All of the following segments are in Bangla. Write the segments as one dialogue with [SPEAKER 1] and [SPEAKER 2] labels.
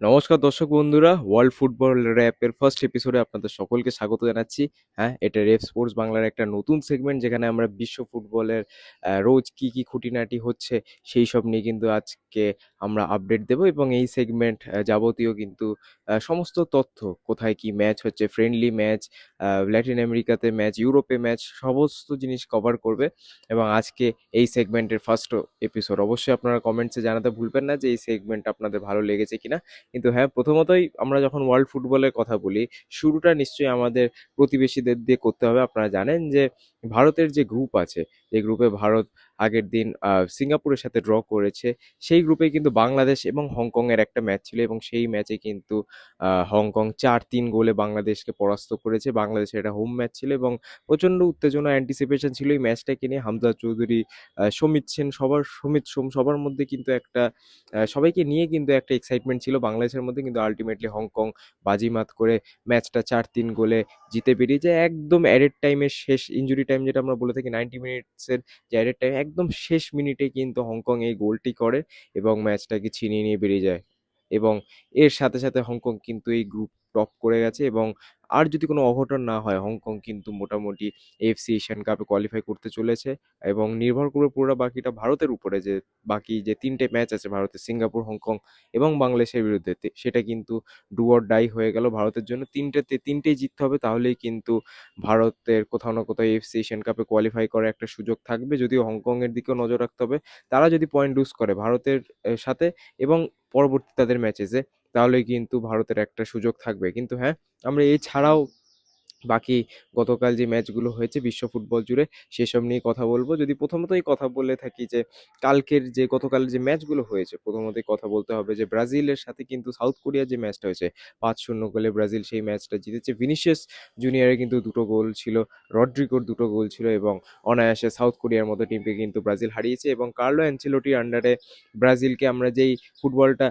[SPEAKER 1] নমস্কার দর্শক বন্ধুরা ওয়ার্ল্ড ফুটবল র্যাপের ফার্স্ট এপিসোডে আপনাদের সকলকে স্বাগত জানাচ্ছি। হ্যাঁ এটা রেপ স্পোর্টস বাংলার একটা নতুন সেগমেন্ট যেখানে আমরা বিশ্ব ফুটবলের রোজ কি কি খুঁটিনাটি হচ্ছে সেই সব নিয়ে কিন্তু আজকে আমরা আপডেট দেব এবং এই সেগমেন্ট যাবতীয় কিন্তু সমস্ত তথ্য, কোথায় কি ম্যাচ হচ্ছে ফ্রেন্ডলি ম্যাচ ল্যাটিন আমেরিকাতে ম্যাচ ইউরোপে ম্যাচ সমস্ত জিনিস কভার করবে এবং আজকে এই সেগমেন্টের ফার্স্ট এপিসোড অবশ্যই আপনারা কমেন্টসে জানাতে ভুলবেন না যে এই সেগমেন্ট আপনাদের ভালো লেগেছে কিনা। কিন্তু হ্যাঁ প্রথমতই আমরা যখন ওয়ার্ল্ড ফুটবলের কথা বলি, শুরুটা নিশ্চয়ই আমাদের প্রতিবেশীদের দিয়ে করতে হবে। আপনারা জানেন যে ভারতের যে গ্রুপ আছে, যে গ্রুপে ভারত আগের দিন সিঙ্গাপুরের সাথে ড্র করেছে। সেই গ্রুপে কিন্তু বাংলাদেশ এবং হংকংয়ের একটা ম্যাচ ছিল এবং সেই ম্যাচে কিন্তু হংকং চার তিন গোলে বাংলাদেশকে পরাস্ত করেছে। বাংলাদেশের এটা হোম ম্যাচ ছিল এবং প্রচণ্ড উত্তেজনা অ্যান্টিসিপেশন ছিল এই ম্যাচটাকে নিয়ে। হামজা চৌধুরী সমিত সেন সবার, সমিত সোম সবার মধ্যে কিন্তু একটা সবাইকে নিয়ে কিন্তু একটা এক্সাইটমেন্ট ছিল বাংলাদেশের মধ্যে। কিন্তু আলটিমেটলি হংকং বাজিমাত করে ম্যাচটা চার তিন গোলে জিতে বেরিয়ে একদম অ্যাডেড টাইমের শেষ ইঞ্জুরি টাইম যেটা আমরা বলে থাকি নাইনটি মিনিটসের যে অ্যাডেড টাইম একদম শেষ মিনিটে কিন্তু হংকং এই গোলটি করে এবং ম্যাচটাকে ছিনিয়ে নিয়ে বেরিয়ে যায়। এবং এর সাথে সাথে হংকং কিন্তু এই গ্রুপ টপ করে গেছে এবং আর যদি কোনো অঘটন না হয়, হংকং কিন্তু মোটামুটি এফসি এশিয়ান কাপে কোয়ালিফাই করতে চলেছে এবং নির্ভর করবে পুরো বাকিটা ভারতের উপরে যে বাকি যে তিনটে ম্যাচ আছে, ভারতের সিঙ্গাপুর, হংকং এবং বাংলাদেশের বিরুদ্ধে সেটা কিন্তু ডু অর ডাই হয়ে গেল ভারতের জন্য। তিনটেতে তিনটেই জিততে হবে তাহলেই কিন্তু ভারতের কোথাও না কোথাও এফসি এশিয়ান কাপে কোয়ালিফাই করার একটা সুযোগ থাকবে। যদিও হংকংয়ের দিকেও নজর রাখতে হবে, তারা যদি পয়েন্ট লুজ করে ভারতের সাথে এবং পরবর্তী তাদের ম্যাচেসে তাহলেই কিন্তু ভারতের একটা সুযোগ থাকবে। কিন্তু হ্যাঁ আমরা এছাড়াও বাকি গতকাল যে ম্যাচগুলো হয়েছে বিশ্ব ফুটবল জুড়ে সেসব নিয়ে কথা বলব। যদি প্রথমতই কথা বলে থাকি যে কালকের যে গতকাল যে ম্যাচগুলো হয়েছে, প্রথমতই কথা বলতে হবে যে ব্রাজিলের সাথে কিন্তু সাউথ কোরিয়ার যে ম্যাচটা হয়েছে, পাঁচ শূন্য গোলে ব্রাজিল সেই ম্যাচটা জিতেছে। ভিনিসিয়াস জুনিয়রের কিন্তু দুটো গোল ছিল রড্রিকোর দুটো গোল ছিল এবং অনায়াসে সাউথ কোরিয়ার মতো টিমকে কিন্তু ব্রাজিল হারিয়েছে এবং কার্লো অ্যাঞ্চেলোটির আন্ডারে ব্রাজিলকে আমরা যেই ফুটবলটা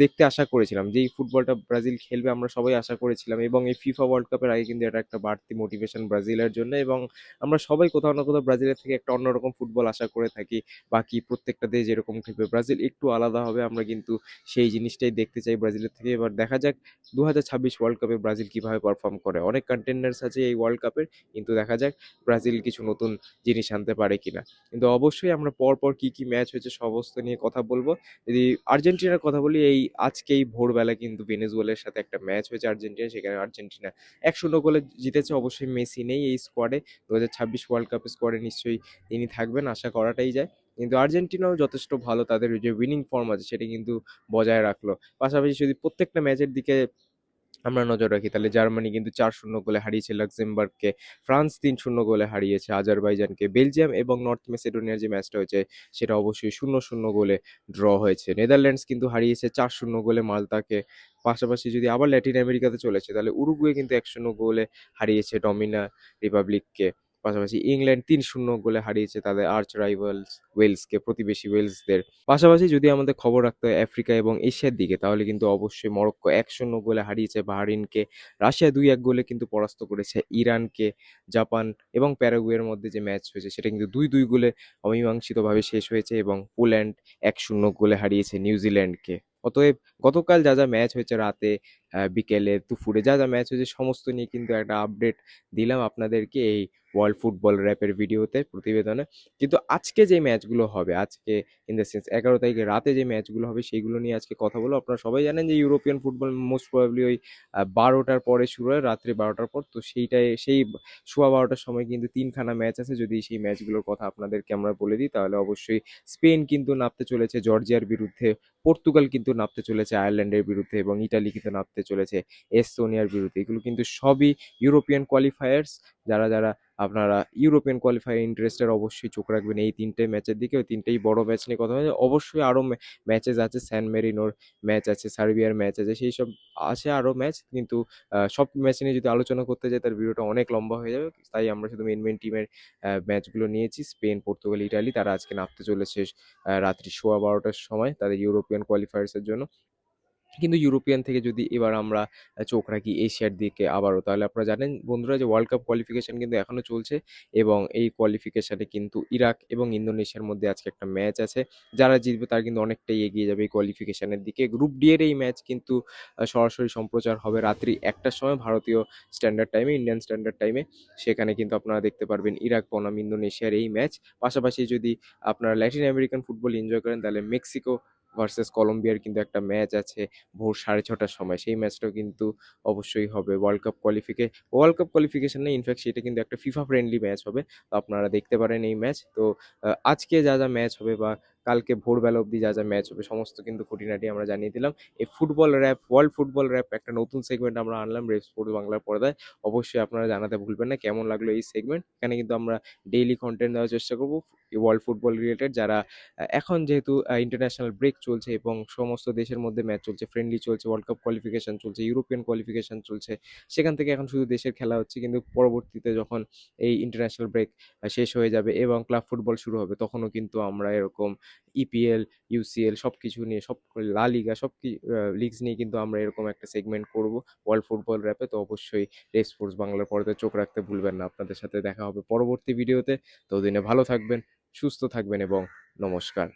[SPEAKER 1] দেখতে আশা করেছিলাম, যেই ফুটবলটা ব্রাজিল খেলবে আমরা সবাই আশা করেছিলাম এবং এই ফিফা ওয়ার্ল্ড কাপের আগে কিন্তু এটা একটা বাড়তি মোটিভেশন ব্রাজিলের জন্য এবং আমরা সবাই কোথাও না কোথাও ব্রাজিলের থেকে একটা অন্যরকম ফুটবল আশা করে থাকি। বাকি প্রত্যেকটা দেশ যেরকম খেলবে, ব্রাজিল একটু আলাদা হবে, আমরা কিন্তু সেই জিনিসটাই দেখতে চাই ব্রাজিলের থেকে। এবার দেখা যাক দু হাজার ছাব্বিশ ওয়ার্ল্ড কাপে ব্রাজিল কীভাবে পারফর্ম করে। অনেক কন্টেন্ডার্স আছে এই ওয়ার্ল্ড কাপের কিন্তু দেখা যাক ব্রাজিল কিছু নতুন জিনিস আনতে পারে কিনা। কিন্তু অবশ্যই আমরা পর পর কি কি ম্যাচ হয়েছে সমস্ত নিয়ে কথা বলব। যদি আর্জেন্টিনার কথা বলি, এই আজকেই ভোরবেলা কিন্তু ভেনেজুয়েলার সাথে একটা ম্যাচ হয়েছে আর্জেন্টিনা, সেখানে আর্জেন্টিনা এক শূন্য গোলে জিতেছে অবশ্যই মেসি নেই এই স্কোয়াডে দু হাজার ছাব্বিশ ওয়ার্ল্ড কাপ স্কোয়াডে নিশ্চয়ই তিনি থাকবেন, আশা করাটাই যায়। কিন্তু আর্জেন্টিনাও যথেষ্ট ভালো, তাদের যে উইনিং ফর্ম আছে সেটা কিন্তু বজায় রাখল। পাশাপাশি যদি প্রত্যেকটা ম্যাচের দিকে আমরা নজর রাখি। তাহলে জার্মানি কিন্তু চার শূন্য গোলে হারিয়েছে লাক্সেমবার্গকে। ফ্রান্স তিন শূন্য গোলে হারিয়েছে আজারবাইজানকে। বেলজিয়াম এবং নর্থ মেসিডোনিয়ার যে ম্যাচটা হয়েছে, সেটা অবশ্যই শূন্য শূন্য গোলে ড্র হয়েছে। নেদারল্যান্ডস কিন্তু হারিয়েছে চার শূন্য গোলে মালতাকে। পাশাপাশি যদি আবার ল্যাটিন আমেরিকাতে চলেছে তাহলে উরুগুয়ে কিন্তু এক শূন্য গোলে হারিয়েছে ডমিনা রিপাবলিককে। পাশাপাশি ইংল্যান্ড তিন শূন্য গোলে হারিয়েছে তাদের আর্চ রাইভালস ওয়েলসকে প্রতিবেশী ওয়েলসদের পাশাপাশি যদি আমাদের খবর রাখতে হয় আফ্রিকা এবং এশিয়ার দিকে, তাহলে কিন্তু অবশ্যই মরক্কো এক শূন্য গোলে হারিয়েছে বাহরিনকে। রাশিয়া দুই এক গোলে কিন্তু পরাস্ত করেছে ইরানকে, জাপান এবং প্যারাগুয়ের মধ্যে যে ম্যাচ হয়েছে, সেটা কিন্তু দুই দুই গোলে অমীমাংসিতভাবে শেষ হয়েছে এবং পোল্যান্ড এক শূন্য গোলে হারিয়েছে নিউজিল্যান্ডকে। অতএব গতকাল যা যা ম্যাচ হয়েছে রাতে বিকেলে, দুপুরে, যা যা ম্যাচ হয়েছে সমস্ত নিয়ে কিন্তু একটা আপডেট দিলাম আপনাদেরকে এই ওয়ার্ল্ড ফুটবল র্যাপের ভিডিওতে প্রতিবেদনে। কিন্তু আজকে যে ম্যাচগুলো হবে, আজকে ইন দ্য সেন্স এগারো তারিখে রাতে যে ম্যাচগুলো হবে সেইগুলো নিয়ে আজকে কথা বলব। আপনারা সবাই জানেন যে ইউরোপিয়ান ফুটবল মোস্ট প্রবাবলি ওই বারোটার পরে শুরু হয়, রাত্রি বারোটার পর। তো সেইটাই, সেই সোয়া বারোটার সময় কিন্তু তিনখানা ম্যাচ আছে। যদি সেই ম্যাচগুলোর কথা আপনাদেরকে আমরা বলে দিই, তাহলে অবশ্যই স্পেন কিন্তু নামতে চলেছে, জর্জিয়ার বিরুদ্ধে। পর্তুগাল কিন্তু নামতে চলেছে আয়ারল্যান্ডের বিরুদ্ধে এবং ইটালি কিন্তু নামতে চলেছে এস্তোনিয়ার বিরুদ্ধে। এগুলো কিন্তু সবই ইউরোপিয়ান কোয়ালিফায়ার্স যারা যারা আপনারা ইউরোপিয়ান কোয়ালিফায়ার ইন্টারেস্টের অবশ্যই চোখ রাখবেন। এই তিনটে ম্যাচের দিকে, ওই তিনটেই বড় ম্যাচ নিয়ে কথা হয়েছে অবশ্যই আরও ম্যাচেস আছে। স্যান মেরিনোর ম্যাচ আছে সার্বিয়ার ম্যাচ আছে, সেই সব আছে আরও ম্যাচ কিন্তু সব ম্যাচ নিয়ে যদি আলোচনা করতে যাই তার ভিডিওটা অনেক লম্বা হয়ে যাবে। তাই আমরা শুধু মেন মেন টিমের ম্যাচগুলো নিয়েছি। স্পেন পর্তুগাল ইটালি তারা আজকে নামতে চলেছে রাত্রি সোয়া বারোটার সময় তাদের ইউরোপিয়ান কোয়ালিফায়ার্সের জন্য। কিন্তু ইউরোপিয়ান থেকে যদি এবার আমরা চোখ রাখি এশিয়ার দিকে আবারও তাহলে আপনারা জানেন বন্ধুরা যে ওয়ার্ল্ড কাপ কোয়ালিফিকেশন কিন্তু এখনও চলছে এবং এই কোয়ালিফিকেশানে কিন্তু ইরাক এবং ইন্দোনেশিয়ার মধ্যে আজকে একটা ম্যাচ আছে। যারা জিতবে তারা কিন্তু অনেকটাই এগিয়ে যাবে এই কোয়ালিফিকেশানের দিকে। গ্রুপ ডি এর এই ম্যাচ কিন্তু সরাসরি সম্প্রচার হবে রাত্রি একটার সময় ভারতীয় স্ট্যান্ডার্ড টাইমে, ইন্ডিয়ান স্ট্যান্ডার্ড টাইমে। সেখানে কিন্তু আপনারা দেখতে পারবেন ইরাক বনাম ইন্দোনেশিয়ার এই ম্যাচ। পাশাপাশি যদি আপনারা ল্যাটিন আমেরিকান ফুটবল এনজয় করেন তাহলে মেক্সিকো ভার্সাস কলম্বিয়ার কিন্তু একটা ম্যাচ আছে ভোর ৬:৩০টার সময়। সেই ম্যাচটাও কিন্তু অবশ্যই হবে ওয়ার্ল্ড কাপ কোয়ালিফিকে ওয়ার্ল্ড কাপ কোয়ালিফিকেশন না ইনফ্যাক্ট সেটা কিন্তু একটা ফিফা ফ্রেন্ডলি ম্যাচ হবে। তো আপনারা দেখতে পারেন এই ম্যাচ। তো আজকে যা, যা ম্যাচ হবে বা কালকে ভোরবেলা অবধি যা, যা ম্যাচ হবে সমস্ত কিন্তু খুঁটিনাটি আমরা জানিয়ে দিলাম। এই football wrap, world football wrap একটা নতুন সেগমেন্ট আমরা আনলাম রেড স্পোর্টস বাংলার পর্দায়। অবশ্যই আপনারা জানাতে ভুলবেন না কেমন লাগল এই সেগমেন্ট। এখানে কিন্তু আমরা ডেইলি কনটেন্ট দেওয়ার চেষ্টা করব ওয়ার্ল্ড ফুটবল রিলেটেড যারা এখন যেহেতু ইন্টারন্যাশনাল ব্রেক চলছে এবং সমস্ত দেশের মধ্যে ম্যাচ চলছে, ফ্রেন্ডলি চলছে, ওয়ার্ল্ড কাপ কোয়ালিফিকেশন চলছে, ইউরোপিয়ান কোয়ালিফিকেশন চলছে। সেখান থেকে এখন শুধু দেশের খেলা হচ্ছে কিন্তু পরবর্তীতে যখন এই ইন্টারন্যাশনাল ব্রেক শেষ হয়ে যাবে এবং ক্লাব ফুটবল শুরু হবে তখনও কিন্তু আমরা এরকম ইপিএল, ইউসিএল সব কিছু নিয়ে সব লা লিগা সব কি লিগস নিয়ে কিন্তু আমরা এরকম একটা সেগমেন্ট করব ওয়ার্ল্ড ফুটবল র‍্যাপে। তো অবশ্যই রেস স্পোর্টস বাংলার পর্দায় চোখ রাখতে ভুলবেন না। আপনাদের সাথে দেখা হবে পরবর্তী ভিডিওতে। তো দিনে ভালো থাকবেন, সুস্থ থাকবেন এবং নমস্কার।